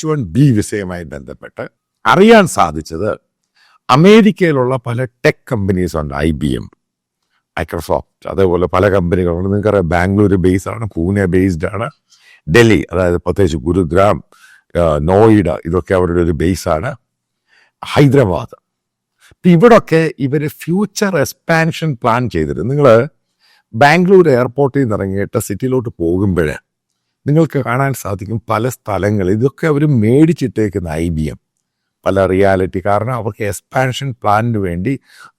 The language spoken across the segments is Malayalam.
എച്ച് വൺ ബി വിസയുമായി ബന്ധപ്പെട്ട് അറിയാൻ സാധിച്ചത് അമേരിക്കയിലുള്ള പല ടെക് കമ്പനീസ് ഉണ്ട് ഐ ബി എം മൈക്രോസോഫ്റ്റ് അതേപോലെ പല കമ്പനികളുണ്ട് നിങ്ങൾക്കറിയാം ബാംഗ്ലൂർ ബേസ് ആണ് പൂനെ ബേസ്ഡ് ആണ് ഡൽഹി അതായത് പ്രത്യേകിച്ച് ഗുരുഗ്രാം നോയിഡ ഇതൊക്കെ അവരുടെ ഒരു ബേസാണ് ഹൈദരാബാദ്. ഇപ്പം ഇവിടൊക്കെ ഇവർ ഫ്യൂച്ചർ എക്സ്പാൻഷൻ പ്ലാൻ ചെയ്തിരുന്നു. നിങ്ങൾ ബാംഗ്ലൂർ എയർപോർട്ടിൽ നിന്ന് ഇറങ്ങിയിട്ട് സിറ്റിയിലോട്ട് പോകുമ്പോൾ നിങ്ങൾക്ക് കാണാൻ സാധിക്കും പല സ്ഥലങ്ങൾ ഇതൊക്കെ അവർ മേടിച്ചിട്ടേക്കുന്ന ഐ ബി എം. പല റിയാലിറ്റി കാരണം അവർക്ക് എക്സ്പാൻഷൻ പ്ലാനിന് വേണ്ടി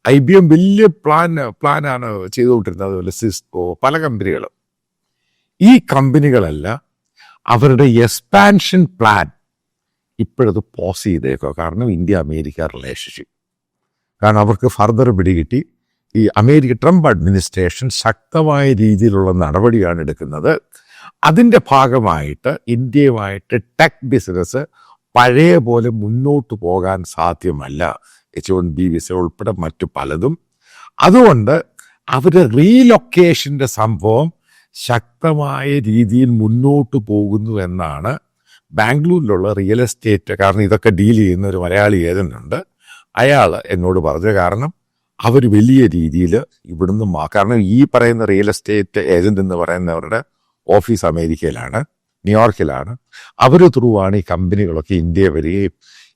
ഐ ബി എം വലിയ പ്ലാൻ പ്ലാനാണ് ചെയ്തുകൊണ്ടിരുന്നത്. അതുപോലെ സിസ്കോ പല കമ്പനികളും. ഈ കമ്പനികളല്ല അവരുടെ എക്സ്പാൻഷൻ പ്ലാൻ ഇപ്പോഴത് പോസ് ചെയ്തേക്കോ കാരണം ഇന്ത്യ അമേരിക്ക റിലേഷൻഷിപ്പ് കാരണം അവർക്ക് ഫർദർ പിടികിട്ടി. ഈ അമേരിക്ക ട്രംപ് അഡ്മിനിസ്ട്രേഷൻ ശക്തമായ രീതിയിലുള്ള നടപടിയാണ് എടുക്കുന്നത്. അതിന്റെ ഭാഗമായിട്ട് ഇന്ത്യയുമായിട്ട് ടെക് ബിസിനസ് പഴയ പോലെ മുന്നോട്ട് പോകാൻ സാധ്യമല്ല. എച്ച് വൺ ബി വിസ ഉൾപ്പെടെ മറ്റു പലതും. അതുകൊണ്ട് അവർ റീലൊക്കേഷന്റെ സംഭവം ശക്തമായ രീതിയിൽ മുന്നോട്ട് പോകുന്നു എന്നാണ് ബാംഗ്ലൂരിലുള്ള റിയൽ എസ്റ്റേറ്റ് കാരണം ഇതൊക്കെ ഡീൽ ചെയ്യുന്ന ഒരു മലയാളി ഏതെന്നുണ്ട് അയാൾ എന്നോട് പറഞ്ഞ കാരണം അവർ വലിയ രീതിയിൽ ഇവിടുന്ന് കാരണം ഈ പറയുന്ന റിയൽ എസ്റ്റേറ്റ് ഏജന്റ് എന്ന് പറയുന്നവരുടെ ഓഫീസ് അമേരിക്കയിലാണ് ന്യൂയോർക്കിലാണ്. അവർ ത്രൂ ആണ് ഈ കമ്പനികളൊക്കെ ഇന്ത്യ വരികയും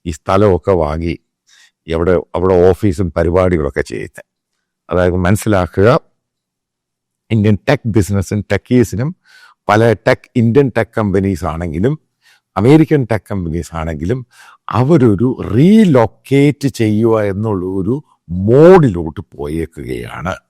ഈ സ്ഥലമൊക്കെ വാങ്ങി എവിടെ അവിടെ ഓഫീസും പരിപാടികളൊക്കെ ചെയ്യുന്നത് അതായത് മനസ്സിലാക്കുക ഇന്ത്യൻ ടെക് ബിസിനസ്സും ടെക്കീസിനും പല ടെക് ഇന്ത്യൻ ടെക് കമ്പനീസ് ആണെങ്കിലും അമേരിക്കൻ ടെക് കമ്പനീസ് ആണെങ്കിലും അവരൊരു റീലൊക്കേറ്റ് ചെയ്യുക എന്നുള്ള ഒരു മോഡിലോട്ട് പോയേക്കുകയാണ്.